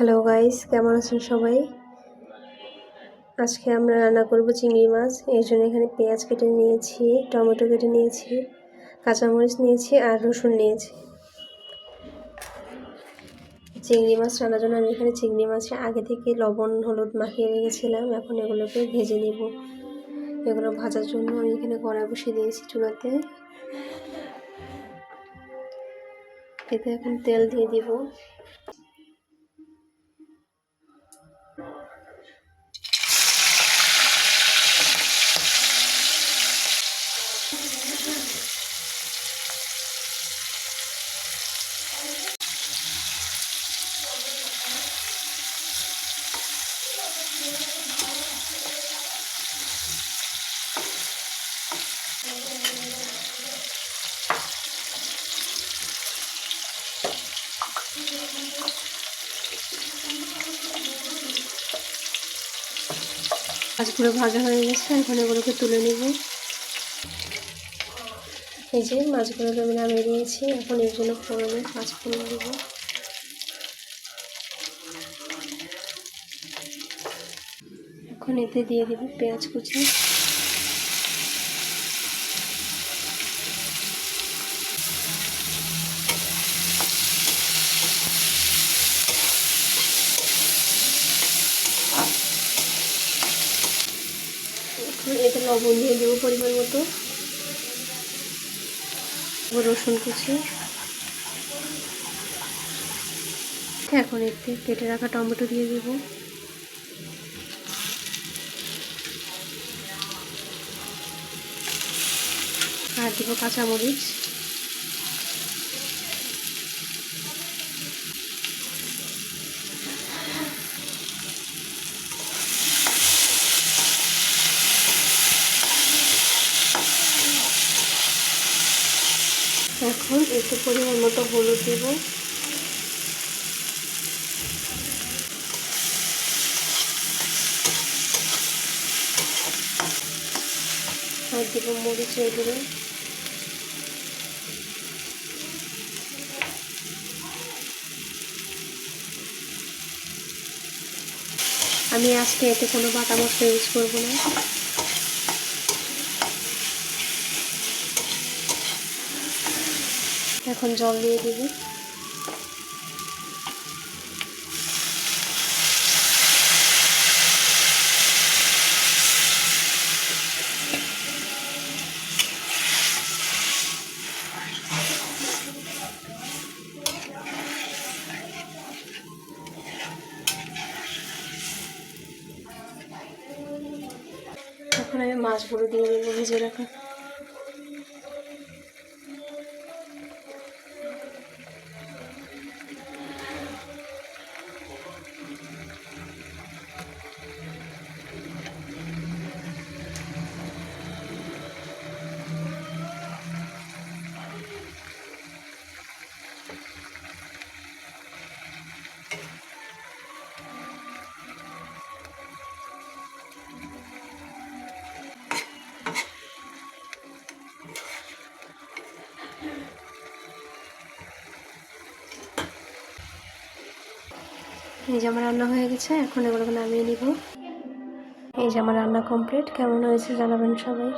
Hello guys কেমন আছেন সবাই? আজকে আমরা রান্না করব চিংড়ি মাছ। এর জন্য এখানে পেঁয়াজ কেটে নিয়েছি, টমেটো কেটে নিয়েছি, কাঁচামরিচ নিয়েছি আর রসুন নিয়েছি। চিংড়ি মাছ রান্নার জন্য আমি এখানে চিংড়ি মাছে আগে থেকে লবণ, হলুদ মাখিয়ে রেখেছিলাম। এখন এগুলোকে ভেজে নেব। এগুলো ভাজার জন্য আমি এখানে কড়াই বসিয়ে দিয়েছি চুলাতে। এতে এখন তেল দিয়ে দিব। মাছগুলো ভাজা হয়ে গেছে, এখন এগুলোকে তুলে নেব। এই যে মাছগুলো আমি নামিয়ে দিয়েছি এখন এর জন্য ফোড়নে পাঁচ ফোড়ন দেব। এখন এতে দিয়ে দেবো পেঁয়াজ কুচি এতে লবণ দিয়ে দেবো পরিমাণ মতো। রসুন কুচি। এখন এতে কেটে রাখা টমেটো দিয়ে দেব। আর দেবো কাঁচামরিচ। এখন একটু পরিমাণ মতো হলুদ দেব। আর দেব মরিচ এগুলো আমি আজকে এতে কোনো বাটা মশলা ইউজ করব না। এখন জল দিয়ে দিবি। এখন আমি মাছগুলো দিয়ে দেবো ভিজে রাখা এই যে আমার রান্না হয়ে গেছে, এখন এগুলোকে নামিয়ে নিব। এই যে আমার রান্না কমপ্লিট কেমন হয়েছে জানাবেন সবাই।